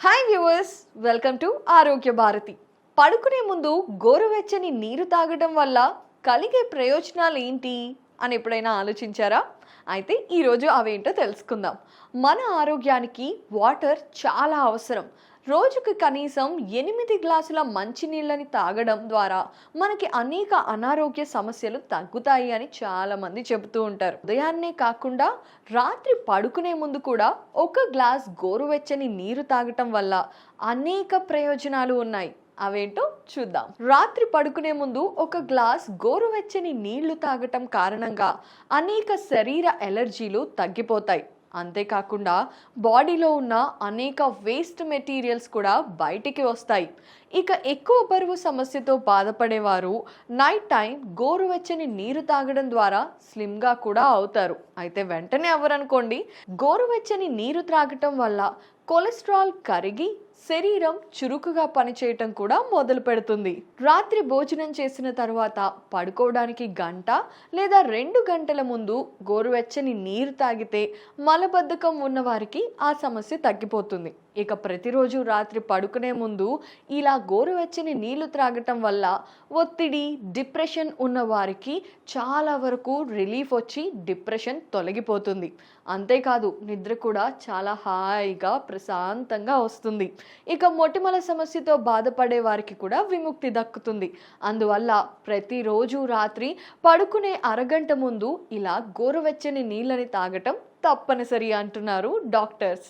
Hi viewers welcome to ఆరోగ్య భారతి పడుకునే ముందు గోరువెచ్చని నీరు తాగడం వల్ల కలిగే ప్రయోజనాలు ఏంటి అని ఎప్పుడైనా ఆలోచించారా? అయితే ఈరోజు అవేంటో తెలుసుకుందాం. మన ఆరోగ్యానికి వాటర్ చాలా అవసరం. రోజుకి కనీసం ఎనిమిది గ్లాసుల మంచినీళ్ళని తాగడం ద్వారా మనకి అనేక అనారోగ్య సమస్యలు తగ్గుతాయి అని చాలామంది చెబుతూ ఉంటారు. ఉదయాన్నే కాకుండా రాత్రి పడుకునే ముందు కూడా ఒక గ్లాస్ గోరువెచ్చని నీరు తాగటం వల్ల అనేక ప్రయోజనాలు ఉన్నాయి. అవేంటో చూద్దాం. రాత్రి పడుకునే ముందు ఒక గ్లాస్ గోరువెచ్చని నీళ్ళు తాగటం కారణంగా అనేక శరీర ఎలర్జీలు తగ్గిపోతాయి. అంతేకాకుండా బాడీలో ఉన్న అనేక వేస్ట్ మెటీరియల్స్ కూడా బయటికి వస్తాయి. ఇక ఎక్కువ బరువు సమస్యతో బాధపడేవారు నైట్ టైం గోరువెచ్చని నీరు తాగడం ద్వారా స్లిమ్గా కూడా అవుతారు. అయితే వెంటనే అవ్వరనుకోండి గోరువెచ్చని నీరు త్రాగటం వల్ల కొలెస్ట్రాల్ కరిగి శరీరం చురుకుగా పనిచేయటం కూడా మొదలు పెడుతుంది. రాత్రి భోజనం చేసిన తర్వాత పడుకోవడానికి గంట లేదా రెండు గంటల ముందు గోరువెచ్చని నీరు తాగితే మలబద్ధకం ఉన్నవారికి ఆ సమస్య తగ్గిపోతుంది. ఇక ప్రతిరోజు రాత్రి పడుకునే ముందు ఇలా గోరువెచ్చని నీళ్ళు త్రాగటం వల్ల ఒత్తిడి డిప్రెషన్ ఉన్న వారికి చాలా వరకు రిలీఫ్ వచ్చి డిప్రెషన్ తొలగిపోతుంది. అంతేకాదు నిద్ర కూడా చాలా హాయిగా ప్రశాంతంగా వస్తుంది. ఇక మొటిమల సమస్యతో బాధపడే వారికి కూడా విముక్తి దక్కుతుంది. అందువల్ల ప్రతిరోజు రాత్రి పడుకునే అరగంట ముందు ఇలా గోరువెచ్చని నీళ్ళని తాగటం తప్పనిసరి అంటున్నారు డాక్టర్స్.